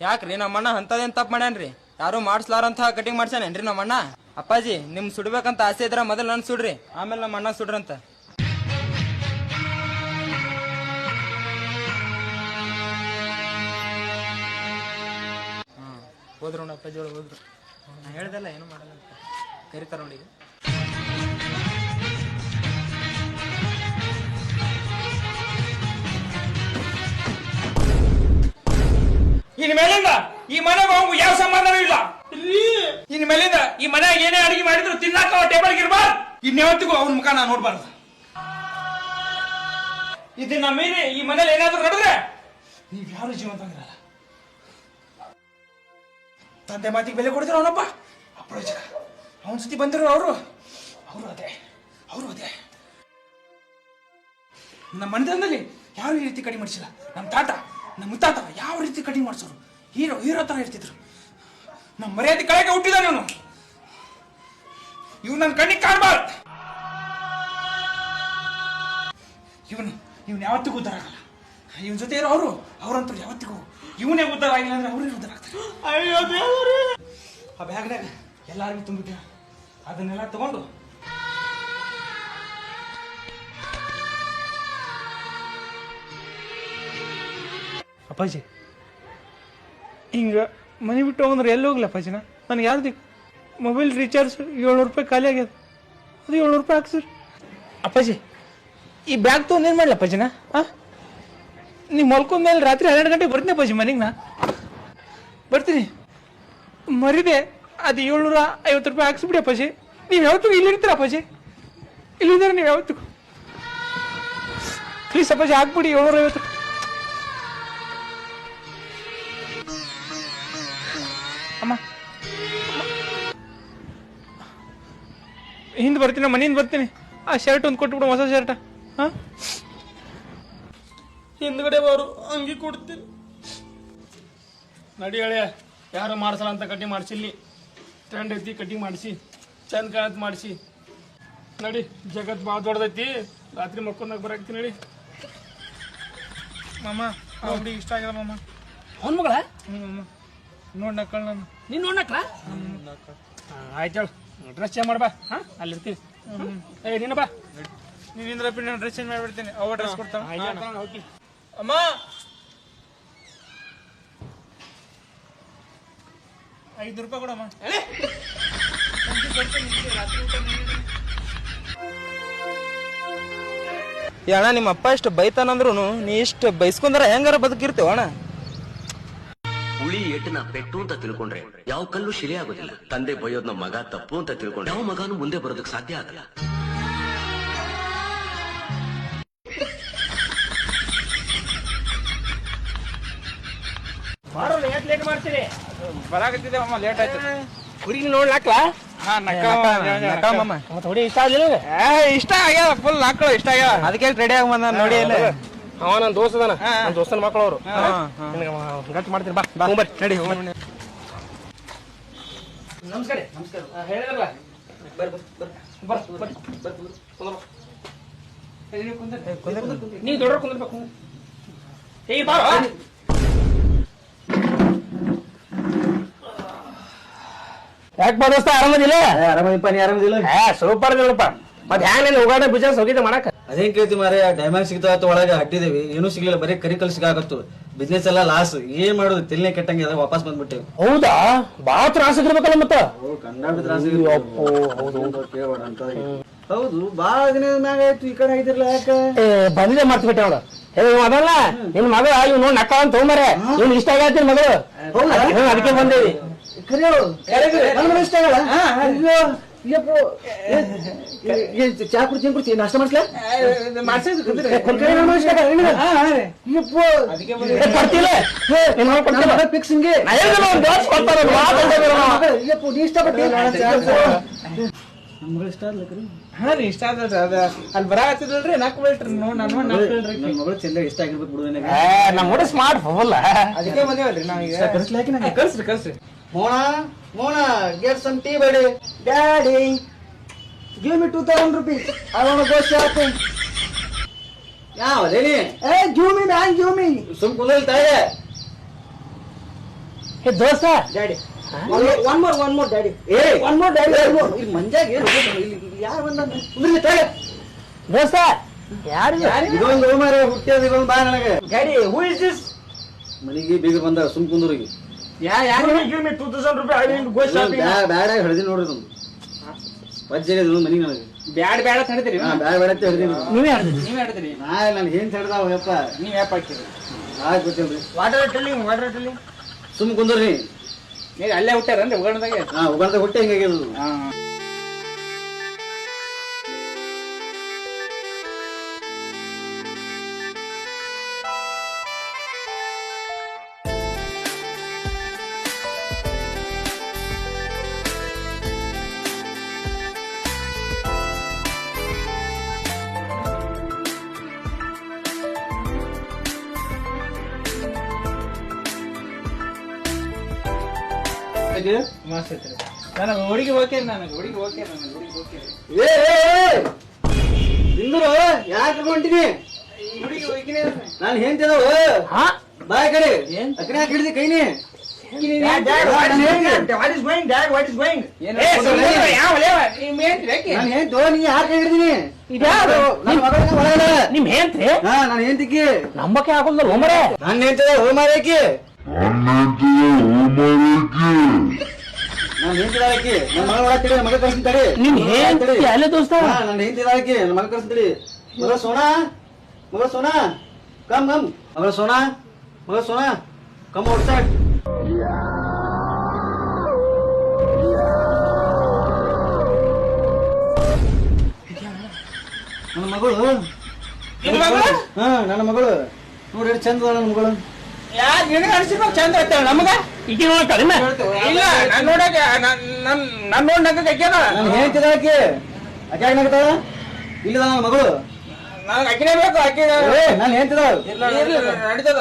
ಯಾಕ್ರಿ? ನಮ್ಮ ಅಣ್ಣ ಅಂತದೇನ್ ತಪ್ಪು ಮಾಡ್ಯಾನ್ರಿ? ಯಾರು ಮಾಡಿಸ್ಲಾರಂತ ಕಟಿಂಗ್ ಮಾಡ್ಸ್ಯಾನೇನ್ರಿ ನಮ್ಮ ಅಣ್ಣ? ಅಪ್ಪಾಜಿ, ನಿಮ್ ಸುಡ್ಬೇಕಂತ ಆಸೆ ಇದ್ರ ಮೊದಲು ನನ್ ಸುಡ್ರಿ. ಆಮೇಲೆ ನಮ್ಮ ಅಣ್ಣ ಸುಡ್ರಂತ. ಹೋದ್ರು ನೋಡಿ ಅಪ್ಪಾಜಿ ಹೋದ್ರು. ಹೇಳ್ದಲ್ಲ ಏನು ಮಾಡಲ್ಲ ಅಂತ. ಕರಿತಾರ ನೋಡಿ ಇನ್ ಮೇಲಿಂದ ಈ ಮನೆಗೆ ಹೋಗು ಯಾವ ಸಂಬಂಧನೂ ಇಲ್ಲ. ಇನ್ ಮೇಲಿಂದ ಈ ಮನೆಯಾಗ ಏನೇ ಅಡಿಗೆ ಮಾಡಿದ್ರು ತಿನ್ನಾಕ ಟೇಬಲ್ ಇರ್ಬಾರ್ದು. ಇನ್ಯಾವತ್ತಿಗೂ ಅವನ ಮುಖ ನಾ ನೋಡ್ಬಾರ್ದು. ಇದನ್ನ ಮೀರಿ ಈ ಮನೇಲಿ ಏನಾದ್ರೂ ನಡೆದ್ರೆ ನೀವ್ ಯಾರು ಜೀವಂತವಾಗಿರಲ್ಲ? ತಂದೆ ಮಾತಿಗೆ ಬೆಲೆ ಕೊಡಿದ್ರು ಅವನಪ್ಪ. ಅಪ್ರೋಚಕ ಅವನ ಸತಿ ಬಂದಿರೋ ಅವರು ಅವರು ಅದೇ ಅವರು ಅದೇ. ನಮ್ಮ ಮನೆತನದಲ್ಲಿ ಯಾರು ಈ ರೀತಿ ಕಡಿಮೆ ಮಾಡಿಸಿಲ್ಲ? ನಮ್ಮ ತಾತ. ನಮ್ಮ ಮುತ್ತಾತ ಯಾವ ರೀತಿ ಕಡಿಮೆ ಮಾಡಿಸೋರು? ಹೀರೋ ಹೀರೋ ತರ ಇರ್ತಿದ್ರು. ನಮ್ಮ ಮರ್ಯಾದೆ ಕಳೆಗೆ ಹುಟ್ಟಿದ ನಾನು ಇವ್ ನನ್ನ ಕಣ್ಣಿಗೆ ಕಾಣಬಾರ್ದು. ಇವನು ಇವನು ಯಾವತ್ತಿಗೂ ಉದ್ದಾರ ಆಗಲ್ಲ. ಇವನ ಜೊತೆ ಇರೋ ಅವರು ಅವರಂತೂ ಯಾವತ್ತಿಗೂ ಇವನೇ ಉದ್ದಾರ ಆಗಿಲ್ಲ ಅಂದ್ರೆ ಅವ್ರೇ ಉದ್ದಾರ ಆಗ್ತಾರೆ? ಅಯ್ಯೋ ಆ ಬ್ಯಾಗ್ನಾಗ ಎಲ್ಲಾರ್ಗೂ ತುಂಬಿದ್ದೆ. ಅದನ್ನೆಲ್ಲ ತಗೊಂಡು ಅಪ್ಪಾಜಿ, ಹಿಂಗೆ ಮನೆ ಬಿಟ್ಟು ಹೋಗಂದ್ರೆ ಎಲ್ಲಿ ಹೋಗ್ಲಿ ಅಪ್ಪಾಜಿನ? ನನಗೆ ಯಾರ್ದು ಮೊಬೈಲ್ ರೀಚಾರ್ಜ್ ಏಳ್ನೂರು ರೂಪಾಯಿ ಖಾಲಿ ಆಗ್ಯದ. ಅದು ಏಳ್ನೂರು ರೂಪಾಯಿ ಹಾಕ್ಸಿರಿ ಅಪ್ಪಾಜಿ, ಈ ಬ್ಯಾಗ್ ತೊಗೊಂಡು ಏನು ಮಾಡಲಿ ಅಪ್ಪಾಜಿನ? ಹಾಂ ನೀವು ಮಲ್ಕೊಂಡ ಮೇಲೆ ರಾತ್ರಿ ಹನ್ನೆರಡು ಗಂಟೆಗೆ ಬರ್ತೀನಿ ಅಪ್ಪಾಜಿ ಮನೆಗೆ ನಾ. ಬರ್ತೀನಿ. ಮರಿದೆ, ಅದು ಏಳ್ನೂರ ಐವತ್ತು ರೂಪಾಯಿ ಹಾಕ್ಸ್ಬಿಡಿ ಅಪ್ಪಾಜಿ. ನೀವು ಯಾವತ್ತಿಗೂ ಇಲ್ಲಿ ಇರ್ತೀರ ಅಪ್ಪಾಜಿ? ಇಲ್ಲಿದ್ದಾರೆ ನೀವು ಯಾವತ್ತಿಗೂ? ಪ್ಲೀಸ್ ಅಪ್ಪಾಜಿ, ಹಾಕ್ಬಿಡಿ ಏಳ್ನೂರ ಐವತ್ತು. ಹಿಂದೆ ಬರ್ತೀನಿ ಮನೆಯಿಂದ ಬರ್ತೀನಿ. ಆ ಶರ್ಟ್ ಒಂದು ಕೊಟ್ಬಿಡು ಹೊಸ ಶರ್ಟ ಹಾ? ಹಿಂದ್ಗಡೆ ಬಾರು ಅಂಗಿ ಕೊಡ್ತೀನಿ. ನಡಿ ಹಳೆ ಯಾರು ಮಾಡ್ಸಲ್ಲ ಅಂತ ಕಟಿಂಗ್ ಮಾಡಿಸಿಲ್ಲಿ. ಟ್ರೆಂಡ್ ಐತಿ ಕಟಿಂಗ್ ಮಾಡಿಸಿ. ಚಂದ ಕಾಣತ್ ಮಾಡಿಸಿ. ನಡಿ ಜಗತ್ ಭಾಳ ದೊಡ್ಡದೈತಿ. ರಾತ್ರಿ ಮಕ್ಕೊಂದಾಗ ಬರಾಕ್ತಿ ನಡಿ. ಮಾಮ ಅವ್ರಿಗೆ ಹುಡುಗಿ ಇಷ್ಟ ಆಗ್ಯದ ಮಾಮ. ಅವನ ಮಗಳ? ಹ್ಞೂ ಮಾಮ. ನೋಡಿ ನಕ್ಕಳ್ ನಾನು. ನೀನ್ ಆಯ್ತು ಹೇಳು. ಡ್ರೆಸ್ ಚೇಂಜ್ ಮಾಡ್ಬಾ. ಹಾ? ಅಲ್ಲಿ ಇರ್ತೀನಿ. ಏ ನೀನು ಬಾ. ನೀನು ಇಂದ್ರಪ್ಪ ನಾನು ಡ್ರೆಸ್ ಚೇಂಜ್ ಮಾಡಿಬಿಡ್ತೀನಿ. ಅವ ಡ್ರೆಸ್ ಕೊಡ್ತಾನೆ ಆಯ್ತು ಹೋಗಿ. ಅಮ್ಮ! ಐದು ರೂಪಾಯಿ ಕೊಡಮ್ಮ ಏ ಅಣ್ಣ ನಿಮ್ಮ ಅಪ್ಪ ಇಷ್ಟು ಬೈತಾನಂದ್ರು ನೀ ಇಷ್ಟು ಬೈಸ್ಕೊಂಡ್ರೆ ಹೆಂಗಾರ ಬದುಕಿರ್ತೀವ ಅಣ್ಣ ಹುಳಿ ಏಟಿನ ಪೆಟ್ಟು ಅಂತ ತಿಳ್ಕೊಂಡ್ರೆ ಯಾವ ಕಲ್ಲು ಶಿಲೆ ಆಗೋದಿಲ್ಲ. ತಂದೆ ಬಯೋದ್ನ ಮಗ ತಪ್ಪು ಅಂತ ತಿಳ್ಕೊಂಡ್ರೆ ಯಾವ ಮಗನು ಮುಂದೆ ಬರೋದಕ್ಕೆ ಸಾಧ್ಯ ಆಗಲ್ಲ. ಲೇಟ್ ಮಾಡ್ತೀರಿ? ಲೇಟ್ ಆಯ್ತು. ನೋಡ್ಲಾಕ್ಲ ಹಾ ನಕ್ಕ ಇಷ್ಟ ಆಗಲಿಲ್ಲ ಏ ಇಷ್ಟ ಆಗ್ಯಾವ ಫುಲ್ ನಾಲ್ಕು ಇಷ್ಟ ಆಗ್ಯಾವ. ಅದಕ್ಕೆ ರೆಡಿ ಆಗಿ ಬಂದ ನೋಡಿ ಇಲ್ಲ ಅವ ನನ್ನ ದೋಸ್ತ ಅದಾನ. ನನ್ನ ದೋಸ್ತನ ಮಕ್ಕಳು ಅವರು. ಗಟ್ಟಿ ಮಾಡ್ತೀನಿ ಬಾ. ಬಾ ಹೋಗ್ಬರ್ರಿ. ನಡಿ ನಮಸ್ಕಾರ. ನಮಸ್ಕಾರ. ಹೇಳಿದ್ರಲ್ಲ? ಬರ್ರಿ ಬರ್ರಿ ಬರ್ರಿ. ನೀವು ದೊಡ್ಡ ಕುಂದಿರ್ಬೇಕು. ಏಯ್ ಬಾ ಯಾಕೆ ಬದಸ್ತ ಆರಾಮದಿಲ್ಲ? ಆರಾಮದಿಪ್ಪ ನೀ ಆರಾಮದಿಲ್ಲ? ಸೂಪರ್ ಇಲ್ಲಪ್ಪ ಮತ್ತೆ ಹ್ಯಾಂಗ ನೀನು ಹೋಗಾಡ ಬಿಸ್ನೆಸ್ ಹೋಗಿದ್ದೆ ಮಾಡಕ? ಅದೇನ್ ಕೇಳ್ತಿ ಮಾರೇ ಡೈಮಂಡ್ ಸಿಗ್ತಾವತ್ತು ಒಳಗೆ ಅಡ್ಡಿದೇವಿ ಏನೂ ಸಿಗ್ಲಿಲ್ಲ ಬರೀ ಕರಿ ಕಲ್ಸಿಗಾಗತ್ತು ಬಿಸ್ನೆಸ್ ಎಲ್ಲ ಲಾಸ್ ಏನ್ ಮಾಡೋದು? ತಿಲ್ನೆ ಕೆಟ್ಟಂಗೆ ಅದ ವಾಪಸ್ ಬಂದ್ಬಿಟ್ಟೇವಿ. ಹೌದಾ? ಬಾ ತ್ರಾಸ ಇರ್ಬೇಕಲ್ಲ ಮತ್ತ. ಹೌದು ಬಾಳ ದಿನದ ಮ್ಯಾಗ ಆಯ್ತು ಈ ಕಡೆ ಆಗಿದ್ರಲ್ಲ ಯಾಕ? ಬಂದಿದೆ ಮರ್ತು ಬಿಟ್ಟೆ ಅವಳು ಏ ಅದಲ್ಲ ನಿನ್ ಮಗ ಇವ್ ನೋಡ್ ನಕ್ಕ ಅಂತ ತೊಗೊಂಬರೆ ಇವ್ನು ಇಷ್ಟ ಆಗೈತಿ ಮಗಳು? ಅದಕ್ಕೆ ಬಂದೇವಿ. ಕರಿ ಹೇಳು. ನನ್ ಮಗ ಇಷ್ಟ ಆಗಲ್ಲ? ಏ, ಚಾ ನಾಷ್ಟ ಮಾಡ್ಸ್ಲಾ? ಇಷ್ಟ ಕೊಡ್ತಾನೆ, ನಾವು. ಇಷ್ಟ ಅಲ್ಲಿ ನಾಲ್ಕು ಬಿಟ್ರಿ ನೋಡ್ ನಾನು ಮಗಳು ಚೆಂದ ಇಷ್ಟ ಆಗಿರ್ಬೇಕು ಬಿಡುವ ಸ್ಮಾರ್ಟ್ ಫೋನ್ ಅದಕ್ಕೆ ಬಂದೇವಲ್ರಿ ನಾವೀಗ. ಕರ್ಸ್ಲಿ ಹಾಕಿ ನಂಗೆ ಕಳ್ಸ್ರಿ ಕಳ್ಸ್ರಿ Mona, some tea some daddy give me two thousand rupees. I wanna ಯಾವ ಅದೇನಿ ಏ give me man give me some ಕುಂದಲ್ ತಾಯಿ. ಹೇ? ದೋಸ್ತ daddy one more one more daddy ಏ ಒನ್ ಮೋರ್ ಡ್ಯಾಡಿ ಇಲ್ಲಿ ಮಂಜಾಗ ಏನು ಯಾರು ಬಂದ? ಕುಂದ್ರಿ ತಾಳೆ ದೋಸ್ತ ಯಾರು? ಇದೊಂದು ಮಾರೇ ಹುಟ್ಟಿದ ಇದೊಂದು ಬಾ ನನಗೆ. ಡ್ಯಾಡಿ ಹೂ ಇಸ್ ದಿಸ್ ಮನೆಗೆ ಬೀಗ ಬಂದ ಸುಮ್ ಕುಂದ್ರಿಗೆ ಯಾ ಯಾರು? ಗಿವ್ ಮಿ 2000 ರೂಪಾಯಿ ಐ ವಿಲ್ ಗೋ ಶಾಪಿಂಗ್ ಬ್ಯಾಡ ಹಿಡ್ದಿ ನೋಡ್ರಿ ನಮ್ದು ನನಗೆ. ಬ್ಯಾಡ್ ಬ್ಯಾಡ ಅಂತ ಹೇಳ್ತೀರಿ ಹಾ ಬ್ಯಾಡ ಬ್ಯಾಡ ಅಂತ ಹಿಡ್ದಿನಿ. ನೀವೇ ನೀವ್ ಹೇಳ್ತೀರಿ ನಾ ನನ್ಗೆ ಏನ್ ಹಿಡ್ದಾವ ಯಪ್ಪ. ನೀವ್ ಯಾಪ್ ಹಾಕಿರಿ ಆಯ್ತು ಗೊತ್ತಿಲ್ರಿ? ವಾಟರ್ ವಾಟರ್ ಸುಮ್ ಕುಂದ್ರಿ. ನೀವು ಅಲ್ಲೇ ಹುಟ್ಟಾರ ಉಗಣದಾಗ ಹಾ ಉಗಾಳ್ದ ಹುಟ್ಟೆ ಹಿಂಗಾಗ್ಯದ ಹಾ. ಮಸ್ತ್ ಐತ್ರಿ ನನಗೆ ಹುಡುಗಿ ಓಕೆ ನನಗೆ ಹುಡುಗಿ ಓಕೆ ನನಗೆ ಹುಡುಗಿ ಓಕೆ ಏ ಯಾಕೆ ಹೊಂಟಿನಿ ಹುಡುಗಿ ನಾನು ಹೇಳ್ತಿದ್ದವು ಹಾ? ಬಾಯ್ ಕಡೆ. ಏನ್? ಅಕ್ಕಡೆ ಯಾಕೆ ಹಿಡ್ದಿ ಕೈನಿ. ವಾಟ್ ಇಸ್ ಇಸ್ ನಾನು ಹೇಳ್ತು ನೀ ಯಾಕೆ ಹಿಡ್ದಿನಿ ಇದ್ಯಾರು ನನ್ನ ಮಗಳ ಒಳಗಡೆ ನಿಮ್ ಹೆಂತ್ರಿ ಹಾ ನಾನು ಹೇಳ್ತಿಕ್ಕಿ ನಂಬಕ್ಕೆ ಆಗೋಲ್ಲ ಒಮ್ಮರೆ ನಾನು ಹೇಳ್ತಿದ್ದೆ ಹೋಮ ಮಾರಕ್ಕೆ ನಾನು ಹೇಳ್ತಿದ್ದಾಳಕಿ ನನ್ನ ಮಗಳ ಒಳಗೆ ತಡಿ ಮಗ ಕಳ್ಸಿನ ತಡಿ. ನಿಮ್ ತಡಿ. ಹೆಂತ್ರಿ ಅಲ್ಲೇ ದೋಸ್ತ? ಹಾ ನಾನು ಆಕಿ ನನ್ನ ಮಗ ಮಗ ಸೋನಾ? ಮಗ ಸೋನಾ? Come come. ಮಗ ಸೋನಾ? ಮಗ ಸೋನಾ? Come out side. ನನ್ನ ಮಗಳು? ಹಾ ನನ್ನ ಮಗಳು. ನೋಡಿ ಚಂದ ನನ್ನ ಮಗಳು. ಯಾರ್ ನಿನಗೆ ಚಂದ ಐತ ನಮಗ? ಈಗ ನೋಡ್ತಾರೆ ಇಲ್ಲ ನಾನ್ ನೋಡಕ ನನ್ನ ನನ್ ನನ್ ನೋಡ್ ನಂಗೆ ಕೈಕ್ಯದ ನಾನು ಹೇಳ್ತಿದ್ದಾಳಕಿ ಆಕೆ. ಯಾಕೆ ನಗ್ತಾಳ ಇಲ್ಲದ ನನ್ನ ಮಗಳು. ನನಗೆ ಅಕ್ಕಿನೇ ಬೇಕು ಅಕ್ಕಿ ಏ ನಾನು ಹೇಳ್ತಿದ ನಡೀತದ.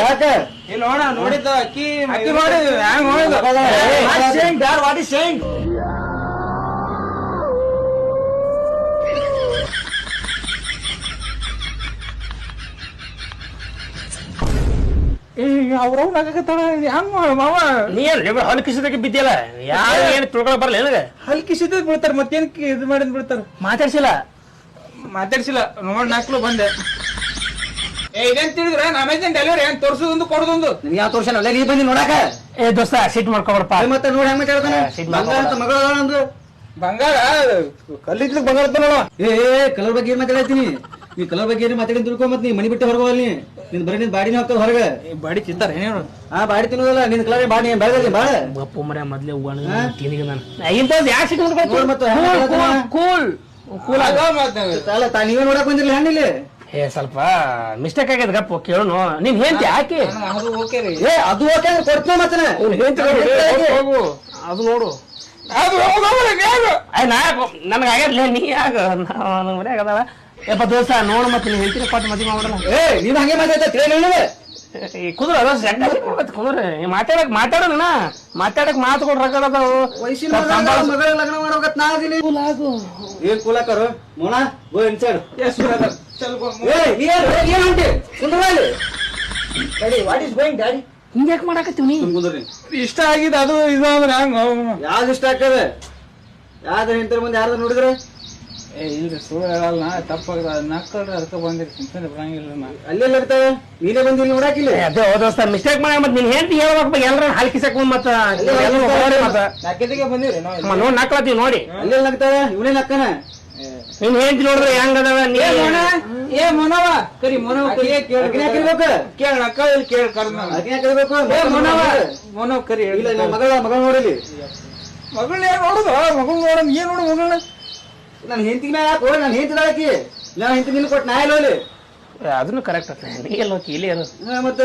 ಯಾಕೆ? ಇಲ್ಲ ನೋಡ ನೋಡಿದ್ದ ಅಕ್ಕಿ ಅಕ್ಕಿ ನೋಡಿ ಹ್ಯಾಂಗ ನೋಡಿದ ವಾಟ್ ಇಸ್ ಸೇಯಿಂಗ್ ಅವ್ರವ್ ನಗಕತ್ತಾಳ ಹೆಂಗ್ ಮಾವ. ನೀ ಏನ್ ಹಲ್ಕಿಸಿದಕ್ಕೆ ಬಿದ್ದಿಲ್ಲ ಯಾರು ಏನು ತಿಳ್ಕೊಳಕ್ ಬರಲ್ಲ ನನಗೆ? ಹಲ್ಕಿಸಿದ ಬಿಡ್ತಾರ ಮತ್ತೇನ್ ಇದು ಮಾಡಿದ್ ಬಿಡ್ತಾರ ಮಾತಾಡ್ಸಿಲ್ಲ. ಮಾತಾಡ್ಸಿಲ್ಲ ನೋಡ್ ನಾಕ್ಲು ಬಂದೆ. ಏ ಇದೇನ್ ತಿಳಿದ್ರ? ಅಮೆಜಾನ್ ಡೆಲಿವರಿ ಏನ್ ತೋರ್ಸೋದೊಂದು ಕೊಡೋದೊಂದು ನಿನ್ಗೆ ಯಾವ ತೋರ್ಸನ ಅಲ್ಲೇ ನೀ ಬಂದಿ ನೋಡಾಕ? ಏ ದೋಸ್ತ ಸಿಟ್ ಮಾಡ್ಕೊಬಾರಪ್ಪ ಏ, ಮತ್ತೆ ನೋಡಿ ಹೆಂಗ್ ಮಾತಾಡ್ತಾನೆ? ಸಿಟ್ ಬಂಗಾರ ಅಂತ ಮಗಳ ಬಂಗಾರ? ಕಲ್ಲಿದ್ಲಿಕ್ ಬಂಗಾರ ಏ, ಕಲರ್ ಬಗ್ಗೆ ಏನ್ ಮಾತಾಡತ್ತೀನಿ ನೀ ಕಲರ್ ಬಗ್ಗೆ ಏನೇ ಮಾತಾಡಿ ತಿಳ್ಕೊ ಮತ್ತೆ ನೀ ಮನಿ ಬಿಟ್ಟು ಹೊರಗೋಲ್ ನೀ. ನಿನ್ ಬರೀ ನಿನ್ ಬಾಡಿನ ಹೋಗ್ತದ ಹೊರಗೆ. ಬಾಡಿ ತಿಂತಾರ ಏನೇನು ಆ ಬಾಡಿ ತಿನ್ನೋದಲ್ಲ ನಿನ್ ಕಲರ್ ಬಾಡಿ ಬೆಳೆದಿ ಬಾಳ ಅಪ್ಪು ಮರ ಮೊದ್ಲೇ ಉಗಾಣ ತಿನ್ನಿಗೆ ನಾನು. ಇಂತ ಯಾಕೆ ನೋಡ್ ಮತ್ತೆ ಕೂಲ್ ಕೂಲ್ ಅಲ್ಲ ತಾ ನೀವೇ ನೋಡಕ್ ಬಂದಿರಲಿಲ್ಲ ಹೆಣ್ಣಿಲ್ಲಿ ಏ ಸ್ವಲ್ಪ ಮಿಸ್ಟೇಕ್ ಆಗ್ಯದ ಗಪ್ಪ ಕೇಳು ನೀನ್ ಹೆಂಡತಿ ಯಾಕೆ? ಅದು ಓಕೆ ರೀ. ಏ ಅದು ಓಕೆ ಅಂದ್ರೆ ಕೊಡ್ತೀನಿ ಮತ್ತೆ ಅವ್ನ್ ಹೆಂಡ್ತಿ ನೋಡು, ಹೋಗು, ಅದು ನೋಡು. ಅದು ನನಗೆ ಆಗ್ಯದ್ಲೇ ನೀ ಆಗ ನಾನು ಮನ್ಯಾಗ ಅದಾವ. ಯಪ್ಪ ದೋಸ್ತ ನೋಡ ಮತ್ತೆ ನೀನ್ ಹೇಳ್ತೀನಿ ಕೊಟ್ಟು ಮದ್ವೆ ಮಾಡೋಣ ಏ ನೀನ್ ಹಂಗೆ ಮಾತಾಡ್ತಾ ತಿಳಿ ಹೇಳಿವೆ ಈ ಕುದುರ ಮತ್ತೆ ಕುದುರ. ಮಾತಾಡಕ್ ಮಾತಾಡೋಣ ಮಾತಾಡಕ್ ಮಾತು ಕೊಡ್ ರಗಡ ಅದಾವು ವಯಸ್ಸಿನ ಮಗಳ ಲಗ್ನ ಮಾಡ್ಬೇಕತ್ ನಾ ಅದೀನಿ ಏ ಕೂಲಕರು ಮೋನ ಗೋ ಇನ್ಸೈಡ್ ಏ ನೀ ಏನ್ ಏನ್ ಹೊಂಟಿ ಕುಂದ್ರ ಅಲ್ಲಿ. Daddy what is going daddy ಹಿಂಗ್ಯಾಕ್ ಮಾಡಾಕತ್ತೀವಿ ನೀ? ಕುಂದ್ರಿ. ಇಷ್ಟ ಆಗಿದೆ ಅದು ಇದು ಅಂದ್ರೆ ಹಂಗ? ಯಾವ್ದು ಇಷ್ಟ ಆಗ್ತದೆ? ಯಾವ್ದು ಹೆಂಡತಿ ಮುಂದೆ ಯಾರು ನೋಡಿದ್ರೆ? ಏ ಇಲ್ರಿ ಸುಳ್ಳು ಹೇಳಲ್ಲ ತಪ್ಪಾಗ ನಕ್ಕಲ್ರಿ ಅದಕ್ಕೆ ಬಂದಿರಿ ಸುಮ್ಮನೆ ಬರಂಗಿಲ್ಲ ನಾ. ಅಲ್ಲೆಲ್ಲ ಇರ್ತಾವೆ ನೀನೇ ಬಂದು ಇಲ್ಲಿ ನೋಡಾಕಿಲ್ಲ ಅದೇ ದೋಸ್ತ ಮಿಸ್ಟೇಕ್ ಮಾಡ ಮತ್ತೆ ನಿನ್ ಹೆಂಡತಿ ಹೇಳ್ಬೇಕು ಎಲ್ಲರ ಹಲ್ಕಿಸಕ್ ಮತ್ತ ನಾಲ್ಕೈದಿಗೆ ಬಂದಿರಿ ನಾವು ನೋಡ್ ನಕ್ಲತ್ತೀವಿ ನೋಡಿ. ಅಲ್ಲೆಲ್ಲ ನಗ್ತಾವೆ? ಇವನೇ ನಕ್ಕನ? ನಿನ್ ಹೆಂಡತಿ ನೋಡಿದ್ರೆ ಹೆಂಗ್ ಅದಾವ ನೀ ಏ ಮನವ ಕರಿ ಮೊನವ ಕರಿ. ಹಾಕಿರ್ಬೇಕು ಕೇಳ ನಕ್ಕ ಇಲ್ಲಿ ಕೇಳ ಕರ್ದ ಅಕ್ಕಿನ ಹಾಕಿರ್ಬೇಕು ಏ ಮೊನವ ಮನವ ಕರಿ ಇಲ್ಲ ಇಲ್ಲ ಮಗಳ ಮಗಳ ನೋಡಿಲಿ ಏನ್ ನೋಡುದು? ಮಗಳು ನೋಡೋದು ಏನ್ ನೋಡು ಮಗಳನ್ನ? ನಾನು ಹೆಂಡತಿ ಮ್ಯಾಲ ಯಾಕೆ ನನ್ನ ಹೆಂಡತಿ ನಾನು ಹೆಂಡತಿ ನಿನ್ನ ಕೊಟ್ಟು ನಾ ಎಲ್ಲ ಹೋಗ್ಲಿ ಅದನ್ನು ಕರೆಕ್ಟ್ ನೀ ಎಲ್ಲ ಹೋಗಿ ಇಲ್ಲಿ ಅದು. ಮತ್ತೆ?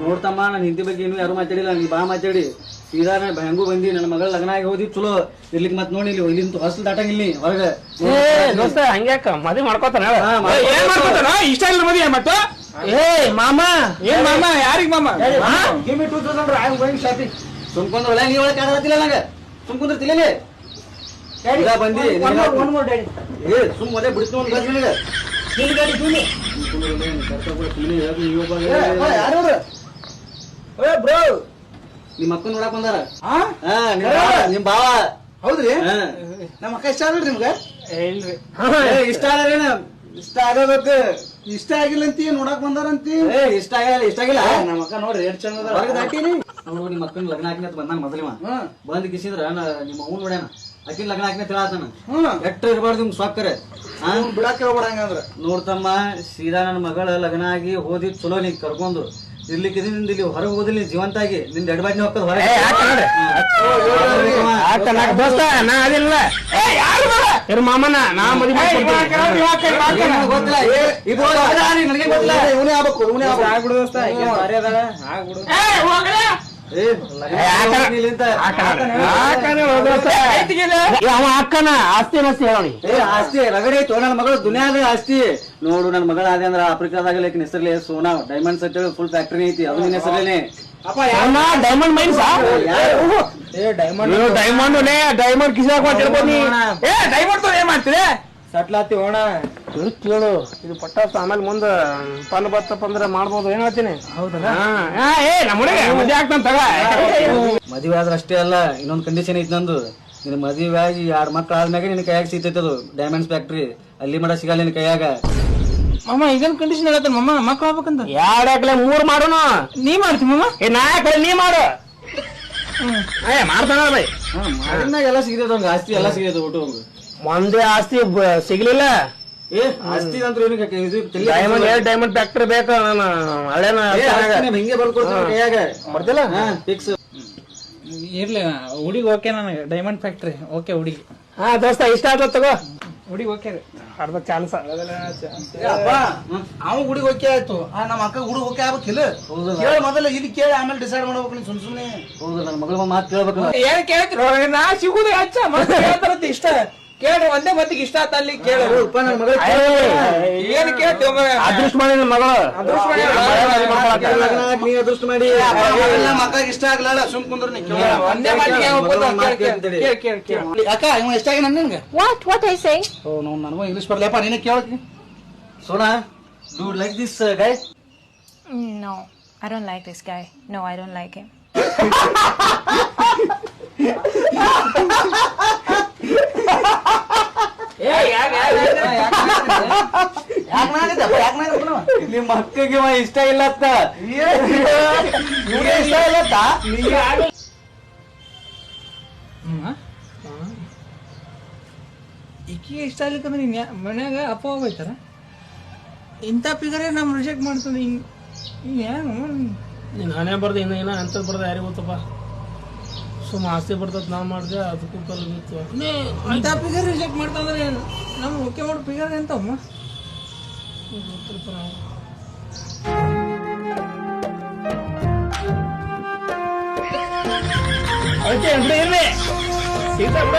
ನೋಡ್ತಮ್ಮ ನನ್ನ ಹಿಂದಿ ಬಗ್ಗೆ ಇನ್ನೂ ಯಾರು ಮಾತಾಡಿಲ್ಲ ನೀ ಬಾ ಮಾತಾಡಿ. ಸೀದಾ ಹೆಂಗು ಹೆಂಗೂ ಬಂದಿ ನನ್ನ ಮಗಳ ಲಗ್ನ ಆಗಿ ಹೋದಿ ಚಲೋ. ಇರ್ಲಿಕ್ಕೆ ಮತ್ತೆ ನೋಡಿ ಇಲ್ಲಿ ಇಲ್ಲಿಂದ ಹಾಸ್ಟೆಲ್ ದಾಟಂಗಿಲ್ಲ ನೀ ಹೊರಗೆ. ಏ ದೋಸ್ತ ಹಂಗ್ಯಾಕ ಮದುವೆ ಮಾಡ್ಕೋತಾನ ಹಾ, ಏನ್ ಮಾಡ್ಕೊತಾನ? ಇಷ್ಟ ಇಲ್ಲ ಮದಿ ಮತ್ತ? ಏ ಮಾಮಾ. ಏನ್ ಮಾಮಾ? ಯಾರಿಗ ಮಾಮಾ? Give me two thousand I am going shopping ನೀವು ಒಳಗೆ ಕಾಣತ್ತಿಲ್ಲ ನಂಗೆ. ಸುಮ್ಕೊಂಡ್ರೆ ತಿಳಿ ಈಗ ಬಂದಿ ಏ ಬಿಡ್ತು ಒಂದು ಗಜ ನಿನಗೆ. ನಿನ್ ಗಾಡಿ ಜೂನಿ. ಯಾರು ಏ ಬ್ರೋ. ನಿಮ್ಮ ಅಕ್ಕ ನೋಡಕ್ ಬಂದಾರ? ಹಾ ಹಾ ನಿಮ್ ಬಾವ ಹೌದ್ರಿ? ಹಾ. ನಮ್ಮ ಅಕ್ಕ ಇಷ್ಟ ಆಗಲ್ರಿ ನಿಮ್ಗೆ? ಇಲ್ರಿ. ಏ, ಇಷ್ಟ ಆಗಲ್ಲ ಇಷ್ಟ ಆಗಬೇಕು ಇಷ್ಟ ಆಗಿಲ್ಲ ಅಂತಿ ನೋಡಕ್ ಬಂದಾರಂತಿ? ಏ ಇಷ್ಟ ಆಗಿಲ್ಲ ಇಷ್ಟ ಆಗಿಲ್ಲ. ನಮ್ಮ ಅಕ್ಕ ನೋಡ್ರಿ ಎಷ್ಟ್ ಚಂದ. ಹೊರಗೆ ದಾಟೀನಿ. ಅವ್ನು ನಿಮ್ಮ ಅಕ್ಕನ ಲಗ್ನ ಹಾಕಿನ ಅಂತ ಬಂದಾನ ಮೊದಲಿವ. ಹ್ಮ್. ಬಂದ್ ಕಿಸಿದ್ರ ನಿಮ್ಮ ಅವ್ನು ನೋಡ್ಯಾನ. ಅಕ್ಕಿನ ಲಗ್ನ ಹಾಕಿನ ತಿಳಾತಾನ. ಎಟ್ಟ ಇರಬಾರ್ದು ನಿಮ್ ಸೊಕ್ಕರೆ ಹೋಗ್ಬೇಡ ಹಂಗಂದ್ರ ನೋಡ್ತಮ್ಮ ಸೀದಾ ನನ್ನ ಮಗಳ ಲಗ್ನ ಆಗಿ ಹೋದಿ ಚಲೋ ನೀ ಕರ್ಕೊಂಡು. ಇರ್ಲಿಕ್ಕೆ ನಿಂದ ಇಲ್ಲಿ ಹೊರಗೆ ಹೋದಿಲ್ಲ ನೀ ಜೀವಂತಾಗಿ ನಿಂದ ಎಡಬಾಟ್ನಿ ಹೋಗ್ತದ ಹೊರಗೆ. ಮಾಮನ ನಾ ಮದುವೆ ಗೊತ್ತಿಲ್ಲ. ಇದು ನನಗೆ ಗೊತ್ತಿಲ್ಲ. ಇವನೇ ಆಗ್ಬೇಕು ಇವನೇ ಆಗ್ಬಿಡು ದೋಸ್ತ. ಆಗ್ಬಿಡು. ಅವ ಅಕ್ಕನ ಆಸ್ತಿ ನಸ್ತಿ ಹೇಳಿ ಏ ಆಸ್ತಿ ರಗಡಿ ಐತು ನನ್ನ ಮಗಳು ದುನಿಯಾದ ಆಸ್ತಿ. ನೋಡು ನನ್ನ ಮಗಳ ಅದೇ ಅಂದ್ರ ಆಫ್ರಿಕಾದಾಗ ಲೇಕಿನ ಹೆಸರ್ಲಿ ಸೋನಾ ಡೈಮಂಡ್ಸ್ ಅಂತ ಫುಲ್ ಫ್ಯಾಕ್ಟ್ರಿ ಐತಿ. ಅದು ನಿನ್ನ ಹೆಸರಲ್ಲೇ. ಡೈಮಂಡ್ ಮೈನ್ಸ್ ಏ ಡೈಮಂಡ್ ಡೈಮಂಡ್ ಡೈಮಂಡ್ ಕಿಸಾಕ್ ಮಾಡ್ತಿರ್ಬೋದು ನೀ. ಏ ತೋ ಏನ್ ಮಾಡ್ತೀರಿ? ಸಟ್ಲಾತಿ ಹೋಣ. ಕೇಳು ಇದು ಪಟ್ಟ ಆಮೇಲೆ ಮುಂದ ಪಾಲು ಬತ್ತಪ್ಪ ಅಂದ್ರೆ ಮಾಡ್ಬೋದು. ಏನ್ ಹೇಳ್ತೀನಿ? ಹೌದಾ ಏ ನಮ್ಮ ಹುಡುಗ ಮದ್ವೆ ಆಗ್ತಾನ ತಗ. ಮದುವೆ ಆದ್ರೆ ಅಷ್ಟೇ ಅಲ್ಲ ಇನ್ನೊಂದು ಕಂಡೀಷನ್ ಐತಿ ನಂದು. ನಿನ್ನ ಮದುವೆ ಆಗಿ ಎರಡು ಮಕ್ಳು ಆದ್ಮ್ಯಾಗ ನಿನ್ನ ಕೈಯಾಗ ಸಿಗ್ತೈತೆ ಅದು ಡೈಮಂಡ್ಸ್ ಫ್ಯಾಕ್ಟ್ರಿ ಅಲ್ಲಿ ಮಾಡ ಸಿಗಲ್ಲ ನಿನ್ನ ಕೈಯಾಗ. ಮಮ್ಮ ಇದನ್ ಕಂಡೀಷನ್ ಹೇಳತ್ತ ಮಮ್ಮ ಮಕ್ಳು ಆಗ್ಬೇಕಂತ. ಎರಡ್ ಹಾಕ್ಲೆ ಮೂರ್ ಮಾಡೋಣ ನೀ ಮಾಡ್ತಿ ಮಮ್ಮ ಏ ನಾ ನೀ ಮಾಡು. ಏ ಮಾಡ್ತಾನ ಬೈ. ಎಲ್ಲ ಸಿಗ್ತೈತೆ ಅವ್ನಿಗೆ ಆಸ್ತಿ ಎಲ್ಲ ಸಿಗ್ತೈತೆ ಊಟ ಅವ್ನಿಗೆ. ಒಂದೇ ಆಸ್ತಿ ಬ- ಸಿಗ್ಲಿಲ್ಲ. ಏ ಆಸ್ತಿ ಅಂತ ಏನು ಇದು ತಲೆ ಡೈಮಂಡ್ ಏ ಡೈಮಂಡ್ ಫ್ಯಾಕ್ಟ್ರಿ ಬೇಕು? ನಾನು ಹಳೆನ ಏ, ಆಸ್ತಿ ನೀವ್ ಹಿಂಗೆ ಬರ್ಕೊಡ್ತೀನಿ ಕೈಯಾಗ. ಬರ್ತಿಲ್ಲ ಫಿಕ್ಸ್ ಇರ್ಲಿ ಹುಡುಗಿ ಓಕೆ ನನಗೆ. ಡೈಮಂಡ್ ಫ್ಯಾಕ್ಟ್ರಿ ಓಕೆ ಹುಡುಗಿ. ಹಾ ದೋಸ್ತ ಇಷ್ಟ ಆದ ತಗೋ. ಹುಡುಗಿ ಓಕೆ ಅರ್ಧ ಚಾನ್ಸ್ ಅಪ್ಪ ಅವ ಹುಡುಗಿ ಓಕೆ ಆಯ್ತು. ಆ ನಮ್ಮ ಅಕ್ಕ ಹುಡುಗ ಓಕೆ ಆಗ್ಬೇಕಿಲ್ಲ ಕೇಳಿ ಮೊದಲ ಇದು ಕೇಳಿ ಆಮೇಲೆ ಡಿಸೈಡ್ ಮಾಡ್ಬೇಕು ನೀನ್ ಸುಮ್ ಸುಮ್ನೆ. ಹೌದು ನನ್ನ ಮಗಳ ಮಾತು ಕೇಳ್ಬೇಕು ಏನ್ ಕೇಳ್ತಿರೋ? ನಾ ಸಿಗುದು ಹಚ್ಚ ಮತ್ತೆ ಇಷ್ಟ. ಕೇಳಿ ಒಂದೇ ಮತ್ತಿಗೆ ಇಷ್ಟ ಆತ ಅಲ್ಲಿ ಕೇಳು. ಏನ್ ಕೇಳ್ತೀವಿ ಅದೃಷ್ಟ ಮಾಡಿ ಮಗಳು. ನೀ ಅದೃಷ್ಟ ಮಾಡಿ. ಮಕ್ಕಳಿಗೆ ಇಷ್ಟ ಆಗ್ಲಲ್ಲ ಸುಮ್ ಕುಂದ್ರು ನೀ ಕೇಳ. ಒಂದೇ ಮಟ್ಟಿಗೆ ಅಕ್ಕ ಇವ ಇಷ್ಟ ಆಗಿ ನನ್ಗೆ? What? What are you saying? ಓ ನಾವು ನನಗೂ ಇಂಗ್ಲಿಷ್ ಬರ್ಲಪ್ಪ ನೀನು ಕೇಳ್ತೀನಿ Sona do like this guy no I don't like this guy no I don't like like him. ಯಾಕೆ ನಾನಿದ್ದಪ್ಪ ಯಾಕೆ ನಾನಿದ್ದವ ನಿಮ್ಮ ಅಕ್ಕಗೆ ಇವ ಇಷ್ಟ ಇಲ್ಲ ಇಷ್ಟ ಇಲ್ಲ ಈಕಿಗೆ ಇಷ್ಟ ಆಗ್ಲಿಕ್ಕಂದ್ರೆ ನೀನ್ ಮನ್ಯಾಗ ಅಪ್ಪ ಹೋಗ್ತಾರ ಇಂಥ ಪಿಗರೇ ನಮ್ ರಿಜೆಕ್ಟ್ ಮಾಡ್ತದೆ. ಹಿಂಗ್ ಹಿಂಗ್ ಏನು ನೀನು ಹಣೆ ಬರ್ದು ಇನ್ನ ಏನೋ ಅಂತ ಬರ್ದು ಯಾರಿಗೆ ಗೊತ್ತಪ್ಪ? ಸುಮ್ಮ ಆಸ್ತಿ ಬರ್ತದ ನಾ ಮಾಡಿದೆ ಅದಕ್ಕೂ ಕಲ್ ಬಿತ್ತು ಇಂಥ ಪಿಗರ್ ರಿಜೆಕ್ಟ್ ಮಾಡ್ತಂದ್ರೆ ನಮ್ಮ ಓಕೆ ಮಾಡೋ ಪಿಗರ್ ಎಂತಮ್ಮ ಓಕೆ ಬಿಡು ಇರ್ಲಿ ಸಿಗ್ತಾ ಬಿಡ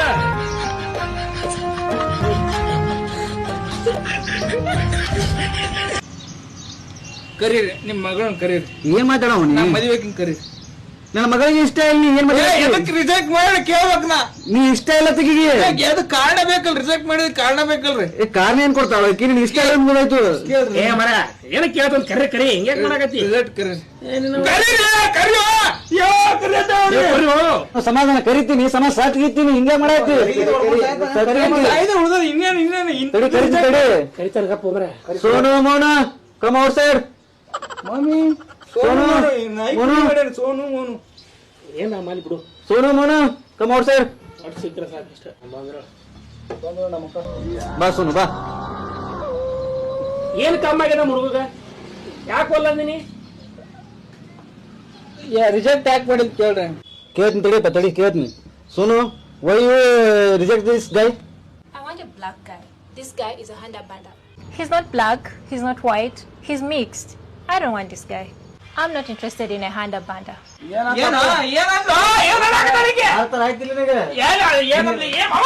ಕರೀರಿ ನಿಮ್ ಮಗಳನ್ನ ಕರೀರಿ ಏನ್ ಮಾತಾಡವ ನೀ ನಮ್ ಮದುವೆ ಕರೀರಿ ನನ್ನ ಮಗಳಿಗೆ ಇಷ್ಟ ಇಲ್ಲ ನೀ ಏನ್ ಮಾಡಿ ಎದಕ್ ರಿಜೆಕ್ಟ್ ಮಾಡಿ ಕೇಳ್ಬೇಕ್ ನಾ. ನೀ ಇಷ್ಟ ಇಲ್ಲ ತೆಗಿಗೆ. ಅದು ಕಾರಣ ಬೇಕಲ್ ರಿಜೆಕ್ಟ್ ಮಾಡಿದ ಕಾರಣ ಬೇಕಲ್ರಿ? ಏ ಕಾರಣ ಏನ್ ಕೊಡ್ತಾಳ? ಆಕಿ ನಿನ್ ಇಷ್ಟ ಇಲ್ಲ ಅಂದ್ಬಿಡಾಯ್ತು ಏ ಮರ ಏನ ಕೇಳ್ತಂತ ಕರಿ ಕರಿ ಹಿಂಗೆ ಮಾಡಕತ್ತಿ? ರಿಜೆಕ್ಟ್ ಕರಿ. ಸಮಾಧಾನ ಕರಿತೀನಿ ಸಮಾಜ ಸಾತ್ ಗೀತೀನಿ ಹಿಂಗೆ ಮಾಡಾಯ್ತು ಕರಿತಾರ Sonu Mona come outside mummy. Sonu Monu. Sonu Monu. ಏನ ಮಾಲಿ ಬಿಡು. Sonu Monu come outside ಒಟ್ಟು ಸಿಕ್ಕ್ರೆ ಸಾಕಿಷ್ಟ ಬಾ ಸೋನು ಬಾ. ಏನು ಕಮ್ಮ ಆಗ್ಯದ ನಮ್ಮ ಹುಡುಗ ಯಾಕೆ ಒಲ್ಲ ಅಂದಿನಿ? ಯಾ ರಿಜೆಕ್ಟ್ ಯಾಕೆ ಮಾಡಿದ್ ಕೇಳ್ರಿ. ಕೇಳ್ತೀನಿ ತಡಿ ತಡಿ ಕೇಳ್ತೀನಿ. Sonu why you reject this guy I want a black guy this guy is a Honda Banda. He's not black, he's not white, he's mixed. I don't want this guy. I'm not interested in a handa Banda. ಏನ ಏನಂದ ಏನನ್ನಾಗತ್ತ ನಿನಗೆ? ಆತರ ಆಯ್ತಿಲ್ಲ ನಿನಗೆ. ಏನ ಏನಂದ್ಲಿ? ಏ ಮಾವ?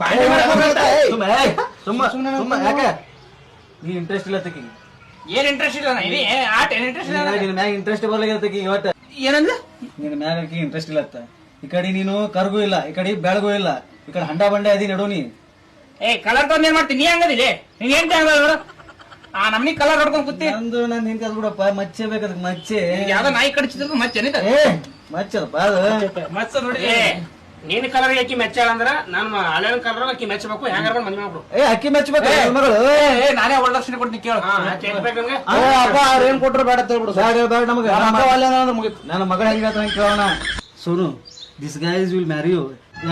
ಬಾಂಡೆ ನೀ ಇಂಟ್ರೆಸ್ಟ್ ಇಲ್ಲ ತಕ್ಕಿ ಏನ್ ಇಂಟ್ರೆಸ್ಟ್ ಇಲ್ಲ ನಾ? ಇದೇ ಆಟ ಏನ್ ಇಂಟ್ರೆಸ್ಟ್ ಇಲ್ಲ? ನಿನ್ನ ಮ್ಯಾಗ ಇಂಟ್ರೆಸ್ಟ್ ಬರ್ಲಾಗ್ಯದ ತಕಿ ಇವತ್ತ. ಏನಂದ್ರೆ ನಿನ್ನ ಮ್ಯಾಗ ಆಕಿ ಇಂಟ್ರೆಸ್ಟ್ ಇಲ್ಲ ಅತ್ತ ಈ ಕಡೆ ನೀನು ಕರ್ಗೂ ಇಲ್ಲ ಈ ಕಡೆ ಬೆಳಗೂ ಇಲ್ಲ. ಈ ಕಡೆ ಹಂಡ ಬಂಡೆ ಅದಿ ನಡು ನೀ. ಏ ಕಲರ್ ತಂದ್ ಏನ್ ಮಾಡ್ತೀನಿ ನೀ ಹಂಗದಿಲ್ಲ? ನೀನ್ ಏನ್ ನೋಡು. ಆ ನಮ್ನಿ ಕಲರ್ ಹೊಡ್ಕೊಂಡ್ ಕೂತಿ. ನಂದು ನಾನು ಹಿಂದೆ ಅದು ಬಿಡಪ್ಪ ಮಚ್ಚೆ ಬೇಕದ ಮಚ್ಚೆ. ಯಾವ್ದೋ ನಾಯಿ ಕಡಿಸಿದ್ರು ಮಚ್ಚೆ ಏ ಮಚ್ಚದಪ್ಪ ಅದು. ಮಚ್ಚ ನೋಡಿ. ಏ ನೀನ್ ಕಲರ್ ಅಕ್ಕಿ ಮೆಚ್ಚಾಳ ಅಂದ್ರ ನಾನು ಹಳೆ ಕಲರ್ ಅಕ್ಕಿ ಮೆಚ್ಚಬೇಕು ಹೆಂಗಾರ ಮದ್ವೆ ಮಾಡ್ಬಿಡು ಏ ಅಕ್ಕಿ ಮೆಚ್ಚಬೇಕು ಏ, ಮಗಳು. ಏ ನಾನೇ ವರದಕ್ಷಿಣೆ ಕೊಡ್ತೀನಿ ಕೇಳು. ಅಪ್ಪ ಅವ್ರ ಏನ್ ಕೊಟ್ರು ಬೇಡ ತೇಳ್ಬಿಡು ಬೇಡ ಬೇಡ ನಮಗೆ. ನನ್ನ ಮಗಳ ಹೆಂಗ ಕೇಳೋಣ. Sonu this guys will marry you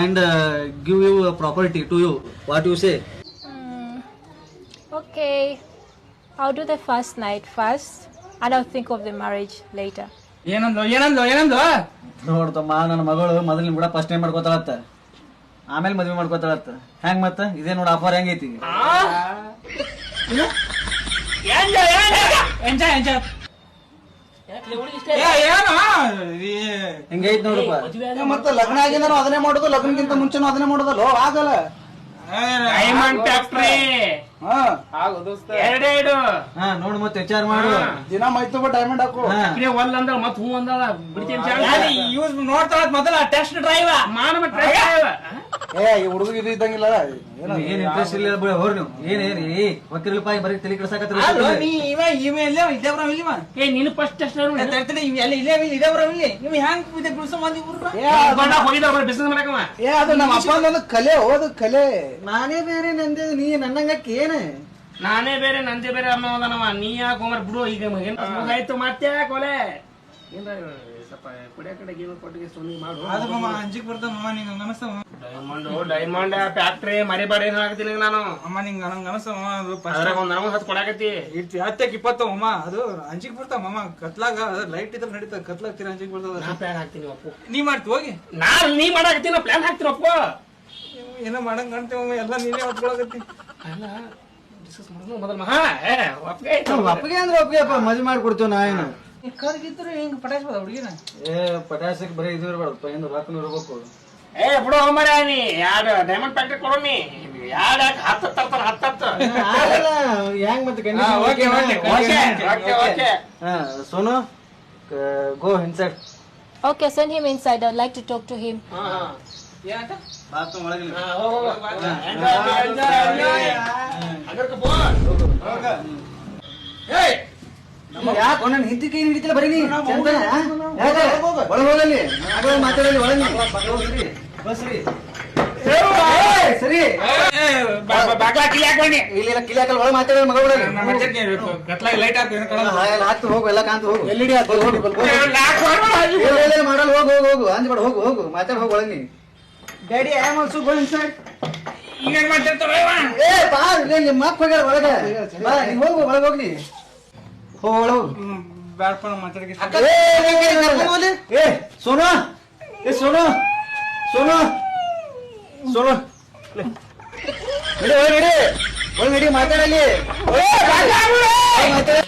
and give you property to you what you say Hmm. I'll do the first night first, and I'll think of the marriage later. ಏನಂದ್ಲು ಏನಂದ್ಲು ಏನಂದ್ಲು? ನೋಡ್ತಮ್ಮ ನನ್ನ ಮಗಳು ಮೊದಲಿನ ಕೂಡ ಫಸ್ಟ್ ಟೈಮ್ ಮಾಡ್ಕೋತಾಳತ್ತ. ಆಮೇಲೆ ಮದ್ವೆ ಮಾಡ್ಕೋತಾಳತ್ತ. ಹೆಂಗ್ ಮತ್ತ? ಇದೇ ನೋಡ ಆಫರ್ ಹೆಂಗೈತಿ. ಹೆಂಗೈತಿ ನೋಡಪ್ಪ? ಮತ್ತ ಲಗ್ನ ಆಗಿಂದ ಅದನ್ನೇ ಮಾಡೋದು ಲಗ್ನಕ್ಕಿಂತ ಮುಂಚೆನೂ ಅದನ್ನೇ ಮಾಡೋದಲ್ಲ? ಆಗಲ್ಲ. ಡೈಮಂಡ್ ಫ್ಯಾಕ್ಟ್ರಿ ಹಾ. ಎರಡೇ ಇಡು ಹಾ ನೋಡು ಮತ್ತೆ ವಿಚಾರ ಮಾಡು. ದಿನ ಬ ಡೈಮಂಡ್ ಹಾಕು. ಹಾ. ಅಕ್ಕಿನೇ ಒಲ್ ಅಂದ ಮತ್ ಹೂ ಅಂದಾಳ. ಬಿಡ್ತೀನಿ ಯೂಸ್ ನೋಡ್ತಾಳ ಮೊದಲ ಟೆಸ್ಟ್ ಡ್ರೈವ್ ಮಾನವ ಏ ಈ ಹುಡುಗ ಇದು ಇದ್ದಂಗಿಲ್ಲ. ಏನೋ ಏನ್ ಇಂಟ್ರೆಸ್ಟ್ ಇಲ್ಲ ಬಿಡ ಹೋರ್ ನೀವು. ಏನ್ ಏನ್ ಏ ವಕೀಲ ಬರೀ ತಲೆ ಕೆಡ್ಸಾಕತ್ತೀರಿ ನೀ ಇವ ಇವ ಇಲ್ಲೇ ಇದೇ ಬರೋ ಇಲ್ಲಿವ ಏ ನೀನು ಫಸ್ಟ್ ಇವ ಎಲ್ಲ ಇಲ್ಲೇ ಇದೇ ಬರೋ ಇಲ್ಲಿ? ಇವ ಹೆಂಗ್ ಇದೆ ಬಿಡ್ಸೋ ಮಂದಿ ಬಿಸಿನೆಸ್ ಮಾಡಕಮ್ಮ ಏ ಅದು ನಮ್ಮ ಒಂದು ಕಲೆ ಓದು ಕಲೆ. ನಾನೇ ಬೇರೆ ನಂದೆ ನೀ ನನ್ನಂಗಕ್ಕೆ ಏನು? ನಾನೇ ಬೇರೆ ನಂದೆ ಬೇರೆ ಅಮ್ಮ ಹೋದನವ ನೀ ಯಾಕೆ ಬಿಡು ಈಗ ಏನ್ ಆಯ್ತು ಮತ್ತೆ ಕೊಲೆ ಏನ್ರ ಸ್ವಲ್ಪ ಕುಡಿಯ ಕಡೆ ಗೀವ ಕೊಟ್ಟಿಗೆ ಸೊನ್ನಿ ಮಾಡು. ಅದು ಮಾಮ ಅಂಜಿಕ್ ಬರ್ತಾವ ಮಾಮ ನಿಂಗೆ ಹಂಗ ಅನಸ್ತಾವ ಡೈಮಂಡ್ ಡೈಮಂಡ್ ಫ್ಯಾಕ್ಟ್ರಿ ಮರಿಬೇಡ ಏನ್ ಹಾಕ್ತೀನಿ ನಾನು. ಅಮ್ಮ ನಿಂಗೆ ನಂಗೆ ಅನಸ್ತಾವ ಮಾಮ ಅದು ಅದ್ರಾಗ ಒಂದ್ ನಮಗ್ ಹತ್ತು ಕೊಡಾಕತಿ ಇರ್ತಿ ಹತ್ತಕ್ಕೆ ಇಪ್ಪತ್ತ ಅಮ್ಮ ಅದು ಅಂಜಿಕ್ ಬರ್ತಾವ ಮಾಮ ಕತ್ಲಾಗ ಲೈಟ್ ಇದ್ರೆ ನಡೀತದ ಕತ್ಲಾಗ ತೀರ ಅಂಜಿಕ್ ಬರ್ತದ ನಾ ಪ್ಲಾನ್ ಹಾಕ್ತೀನಿ ಅಪ್ಪ ನೀ ಮಾಡ್ತಿ ಹೋಗಿ. ನಾನು ನೀ ಮಾಡಾಕತ್ತೀನಿ ನಾ ಪ್ಲಾನ್ ಹಾಕ್ತೀನಿ ಏನೋ ಮಾಡಂಗ್ ಕಾಣ್ತೇವ ಎಲ್ಲ ನೀನೇ ಹೊತ್ಕೊಳಕತ್ತಿ ಅಲ್ಲ ಡಿಸ್ಕಸ್ ಮಾಡೋದು ಮೊದಲು ಮಹಾ. ಒಪ್ಪಿಗೆ ಒಪ್ಪಿಗೆ ಅಂದ್ರೆ ಒಪ್ಪಿಗೆ ಅಪ್ಪ ಮಜಾ ಮಾಡ್ಕೊಡ್ತೀವಿ ನಾ ಏನು ಕರ್ಗಿದ್ರು ಹಿಂಗ್ ಪಟಾಯಿಸ್ಬೋದ ಹುಡುಗಿನ? ಏ ಪಟಾಸಕ್ಕೆ ಬರೀ ಇದು ಇರ್ಬಾರ್ದಪ್ಪ ಏನು ರೊಕ್ಕನು ಇರ್ಬೇಕು. ಏ ಬಿಡು ಹೋಮರ ನೀ ಯಾರು ಡೈಮಂಡ್ ಫ್ಯಾಕ್ಟ್ರಿ ಕೊಡು ನೀ. ಯಾರು ಹತ್ತು ತರ್ತಾರ ಹತ್ತು ಹತ್ತು ಆಗಲ್ಲ, ಹೆಂಗ್ ಮತ್ತೆ ಹಾ, okay, okay, okay okay Sonu go inside Okay, send him inside. I'd like to talk to him. ಹಾ ಹಾ. ಏನಂತ? ಬಾತ್ರೂಮ್ ಒಳಗಿಲ್ಲ ಹಾ, ಹೋಗು, ಹೋಗು. Enjoy, enjoy, enjoy. ಅದಕ್ಕೆ ಬೋ. ಏಯ್ ಯಾಕೆ ನನ್ನ ಹಿಂದಿ ಕೈ ಹಿಡಿತಿಲ್ಲ ಬರೀ ನೀ? ಒಳಗ್ ಹೋಗಲ್ಲಿ ಮಾತಾಡಲಿ ಒಳಗೆ ಸರಿ. ಬಾ- ಬಾ- ಬಾಗ್ಲ ಹಾಕಿ ಯಾಕ್ ಬನ್ನಿ ಇಲ್ಲಿ ಇಲ್ಲ ಕಿಲಿ ಹಾಕಲ್ಲ ಒಳಗೆ ಮಾತಾಡಲಿ ಮಗ ಒಳಗೆ ನಮ್ಮ ಲೈಟ್ ಹಾಕ್ತು ಹೋಗು ಎಲ್ಲ ಕಾಂತ ಹೋಗು. ಎಲ್ ಇಡಿ ಹಾಕು ಹೋಗು ಹೋಗು ಹೋಗು. ಹೋಗು ಹೋಗು. ಅಂದ್ಬೇಡ ಹೋಗು ಹೋಗು ಮಾತಾಡ ಹೋಗು ಒಳಗೆ ನೀ. ಡ್ಯಾಡಿ ಐ ಆಮ್ ಆಲ್ಸೋ ಏನ್ ಮಾಡ್ತಿರ್ತಾವ? ಏ ಬಾ ನಿಮ್ಮ ಅಪ್ಪ ಹೋಗ್ಯಾರ ಒಳಗೆ. ಬಾ ನೀ ಹೋಗು ಒಳಗೆ ಹೋಗಿ ಹೋಗು ಹೋಗು ಹ್ಮ್, ಬ್ಯಾಡಪ್ಪ ನಮ್ಮ ಮಾತಾಡಕ್ಕೆ ಏ, ಸೋನು ಏ ಸೋನು ಸೋನು ಸೋನು ಒಳಗೆ ನಡಿ ಒಳಗೆ ಮಾತಾಡಲಿ ಮಾತಾಡ?